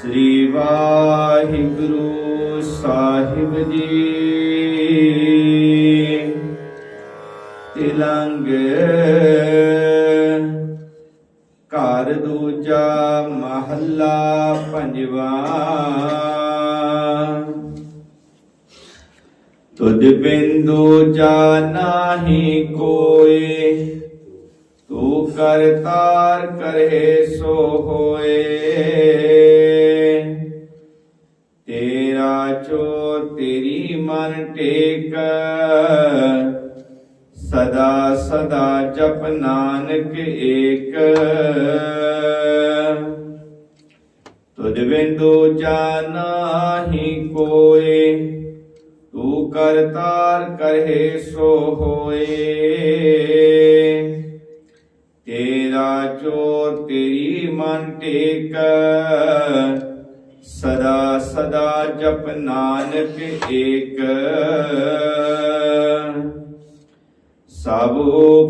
ਸ੍ਰੀ ਵਾਹਿਗੁਰੂ ਸਾਹਿਬ ਜੀ। ਤਿਲੰਗ ਘਰ ਦੂਜਾ ਮਹੱਲਾ ਪੰਜਵਾ। ਤੁਧ ਬਿੰਦੂ ਜਾ ਨਾਹੀ ਕੋਏ, ਤੂੰ ਕਰਤਾਰ ਕਰੇ ਸੋ ਹੋਏ। ਤੇਰਾ ਚੋ ਤੇਰੀ ਮਨ ਟੇਕ। ਸਦਾ ਸਦਾ ਜਪ ਨਾਨਕ ਏਕ। ਤੁਧ ਬਿੰਦੂ ਜਾਨਾਹੀ ਕੋਏ, ਤੂੰ ਕਰਤਾਰ ਕਰੇ ਸੋ ਹੋਏ। ਤੇਰਾ ਚੋਰ ਤੇਰੀ ਮਨ ਟੇਕ। ਸਦਾ ਸਦਾ ਜਪ ਨਾਨਕ ਏਕ। ਸਭ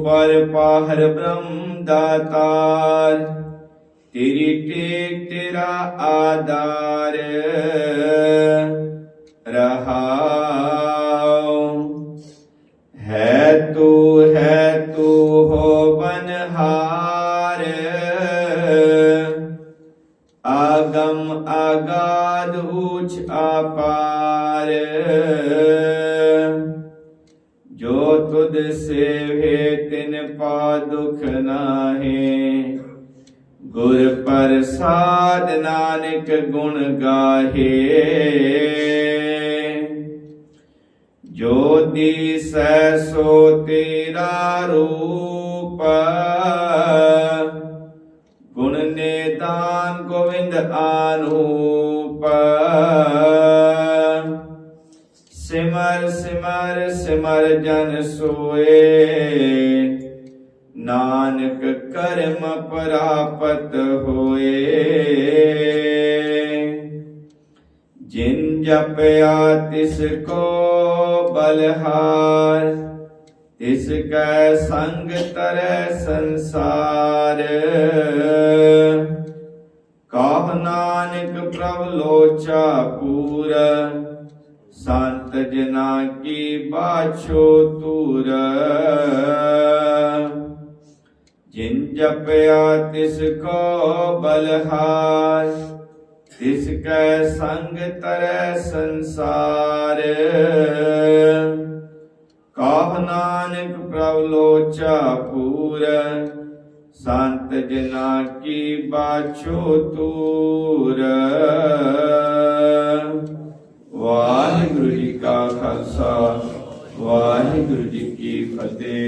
ਪਰ ਪਾਹਰ ਬ੍ਰਹਮ ਦਾਤਾਰ ਤੇਰੀ ਟੇਕ ਤੇਰਾ ਆਧਾਰ। ਕੁਛ ਉਚ ਆਪਾਰ ਜੋ ਤੁਧ ਸੇਵੇ, ਤਿਨ ਪਾ ਦੁਖ ਨਾਹੀ। ਗੁਰ ਪ੍ਰਸਾਦ ਨਾਨਕ ਗੁਣ ਗਾਹੇ। ਜੋ ਦੀਸੈ, ਸੋ ਤੇਰਾ ਰੂਪ। ਗੁਣ ਨੇਦਾਨ ਗੋਵਿੰਦ ਆਨੂਪ। ਸਿਮਰ ਸਿਮਰ ਸਿਮਰ ਜਨ ਸੋਏ। ਨਾਨਕ ਕਰਮ ਪ੍ਰਾਪਤ ਹੋਏ। ਜਿਨ ਜਪਿਆ ਤਿਸ ਕੋ ਬਲਹਾਰ, ਤਿਸ ਕੈ ਸੰਗ ਤਰੈ ਸੰਸਾਰ। ਪ੍ਰਭ ਲੋਚਾ ਪੂਰ ਸੰਤ ਜਨਾ ਕੀ ਬਾਛੋ ਤੂਰ ਜਿਨ ਜਪਿਆ ਤਿਸ ਕੋ ਬਲਹਾਰ, ਤਿਸ ਕੈ ਸੰਗ ਤਰੈ ਸੰਸਾਰ। ਕਾਹ ਨਾਨਕ ਪ੍ਰਭ ਲੋਚਾ ਪੂਰ ਸੰਤ ਜਨਾ ਕੀ ਬਾਛੋ ਤੂਰ ਵਾਹਿਗੁਰੂ ਜੀ ਕਾ ਖਾਲਸਾ ਵਾਹਿਗੁਰੂ ਜੀ ਕੀ ਫਤਿਹ।